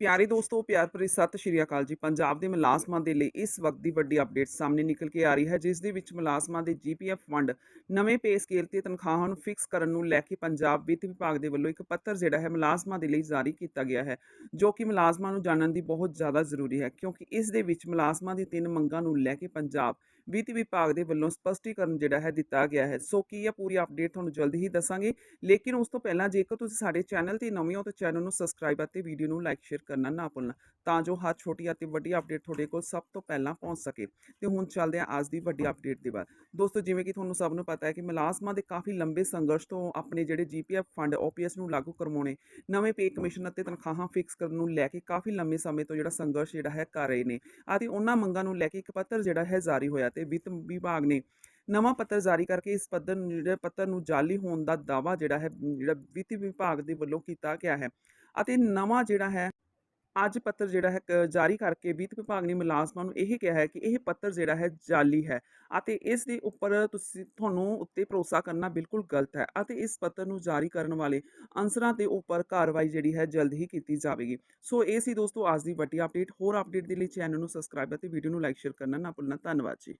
ਪਿਆਰੇ ਦੋਸਤੋ, ਪਿਆਰ ਭਰੀ ਸਤਿ ਸ਼੍ਰੀ ਅਕਾਲ ਜੀ। ਪੰਜਾਬ ਦੇ ਮੁਲਾਜ਼ਮਾਂ ਦੇ ਲਈ ਇਸ ਵਕਤ ਦੀ ਵੱਡੀ ਅਪਡੇਟ ਸਾਹਮਣੇ ਨਿਕਲ ਕੇ ਆ ਰਹੀ ਹੈ, ਜਿਸ ਦੇ ਵਿੱਚ ਮੁਲਾਜ਼ਮਾਂ ਦੇ ਜੀਪੀਐਫ ਫੰਡ ਨਵੇਂ ਪੇ ਸਕੇਲ ਤੇ ਤਨਖਾਹਾਂ ਨੂੰ ਫਿਕਸ ਕਰਨ ਨੂੰ ਲੈ ਕੇ ਪੰਜਾਬ ਵਿੱਤ ਵਿਭਾਗ ਦੇ ਵੱਲੋਂ ਇੱਕ ਪੱਤਰ ਜਿਹੜਾ ਹੈ ਮੁਲਾਜ਼ਮਾਂ ਦੇ ਲਈ ਜਾਰੀ ਕੀਤਾ ਗਿਆ ਹੈ, ਜੋ ਕਿ ਮੁਲਾਜ਼ਮਾਂ ਨੂੰ ਜਾਣਨ ਦੀ ਬਹੁਤ ਜ਼ਿਆਦਾ ਜ਼ਰੂਰੀ ਹੈ, ਕਿਉਂਕਿ ਇਸ ਦੇ ਵਿੱਚ ਮੁਲਾਜ਼ਮਾਂ ਦੀ ਤਿੰਨ ਮੰਗਾਂ ਨੂੰ ਲੈ ਕੇ ਪੰਜਾਬ ਵਿੱਤ ਵਿਭਾਗ ਦੇ ਵੱਲੋਂ ਸਪਸ਼ਟੀਕਰਨ ਜਿਹੜਾ ਹੈ ਦਿੱਤਾ ਗਿਆ ਹੈ। ਸੋ ਕੀ ਇਹ ਪੂਰੀ ਅਪਡੇਟ ਤੁਹਾਨੂੰ ਜਲਦੀ ਹੀ ਦੱਸਾਂਗੇ, ਲੇਕਿਨ ਉਸ ਤੋਂ ਪਹਿਲਾਂ ਜੇਕਰ ਤੁਸੀਂ ਸਾਡੇ ਚੈਨਲ ਤੇ ਨਵੇਂ ਹੋ ਤਾਂ ਚੈਨਲ ਨੂੰ ਸਬਸਕ੍ਰਾਈਬ ਅਤੇ ਵੀਡੀਓ ਨੂੰ ਲਾਈਕ ਸ਼ੇਅਰ ਕਰਨਾ ਨਾ ਭੁੱਲਣਾ, ਤਾਂ ਜੋ ਹਰ ਛੋਟੀ ਅਤੇ ਵੱਡੀ ਅਪਡੇਟ ਤੁਹਾਡੇ ਕੋਲ ਸਭ ਤੋਂ ਪਹਿਲਾਂ ਪਹੁੰਚ ਸਕੇ। ਤੇ ਹੁਣ ਚੱਲਦੇ ਹਾਂ ਅੱਜ ਦੀ ਵੱਡੀ ਅਪਡੇਟ ਦੇ ਬਾਅਦ। ਦੋਸਤੋ, ਜਿਵੇਂ ਕਿ ਤੁਹਾਨੂੰ ਸਭ ਨੂੰ ਪਤਾ ਹੈ ਕਿ ਮੁਲਾਜ਼ਮਾਂ ਦੇ ਕਾਫੀ ਲੰਬੇ ਸੰਘਰਸ਼ ਤੋਂ ਆਪਣੇ ਜਿਹੜੇ ਜੀਪੀਐਫ ਫੰਡ ਓਪੀਐਸ ਨੂੰ ਲਾਗੂ ਕਰਵਾਉਣੇ, ਨਵੇਂ ਪੇ ਕਮਿਸ਼ਨ ਅਤੇ ਤਨਖਾਹਾਂ ਫਿਕਸ ਕਰਨ ਨੂੰ ਲੈ ਕੇ ਕਾਫੀ ਲੰਬੇ ਸਮੇਂ ਤੋਂ ਜਿਹੜਾ ਸੰਘਰਸ਼ ਜਿਹੜਾ ਹੈ ਕਰ ਰਹੇ ਨੇ ਅਤੇ ਉਹਨਾਂ ਮੰਗਾਂ ਨੂੰ ਲੈ ਕੇ ਇੱਕ ਪੱਤਰ ਜਿਹੜਾ ਹੈ ਜਾਰੀ ਹੋਇਆ ਤੇ ਵਿੱਤ ਵਿਭਾਗ ਨੇ ਨਵਾਂ ਪੱਤਰ ਜਾਰੀ ਕਰਕੇ ਇਸ ਪੱਤਰ ਜਿਹੜੇ ਪੱਤਰ ਨੂੰ ਜਾਲੀ ਹੋਣ ਦਾ ਦਾਵਾ ਜਿਹੜਾ ਹੈ, ਜਿਹੜਾ ਵਿੱਤ ਵਿਭਾਗ ਦੇ ਵੱਲੋਂ ਕੀਤਾ ਗਿਆ ਹੈ ਅਤੇ ਨਵਾਂ ਜਿਹੜਾ ਹੈ ਅੱਜ ਪੱਤਰ ਜਿਹੜਾ ਹੈ ਕ- ਜਾਰੀ ਕਰਕੇ ਵਿੱਤ ਵਿਭਾਗ ਨੇ ਮੁਲਾਜ਼ਮਾਂ ਨੂੰ ਇਹ ਕਿਹਾ ਹੈ ਕਿ ਇਹ ਪੱਤਰ ਜਿਹੜਾ ਹੈ ਜਾਲੀ ਹੈ ਅਤੇ ਇਸ ਦੇ ਉੱਪਰ ਤੁਸੀਂ, ਤੁਹਾਨੂੰ ਉੱਤੇ ਭਰੋਸਾ ਕਰਨਾ ਬਿਲਕੁਲ ਗਲਤ ਹੈ ਅਤੇ ਇਸ ਪੱਤਰ ਨੂੰ ਜਾਰੀ ਕਰਨ ਵਾਲੇ ਅਨਸਰਾਂ ਦੇ ਉੱਪਰ ਕਾਰਵਾਈ ਜਿਹੜੀ ਹੈ ਜਲਦ ਹੀ ਕੀਤੀ ਜਾਵੇਗੀ। ਸੋ ਇਹ ਸੀ ਦੋਸਤੋ ਅੱਜ ਦੀ ਵੱਡੀ ਅਪਡੇਟ ਹੋਰ ਅਪਡੇਟ ਦੇ ਲਈ ਚੈਨਲ ਨੂੰ ਸਬਸਕ੍ਰਾਈਬ ਅਤੇ ਵੀਡੀਓ ਨੂੰ ਲਾਈਕ ਸ਼ੇਅਰ ਕਰਨਾ ਨਾ ਭੁੱਲਣਾ। ਧੰਨਵਾਦ ਜੀ।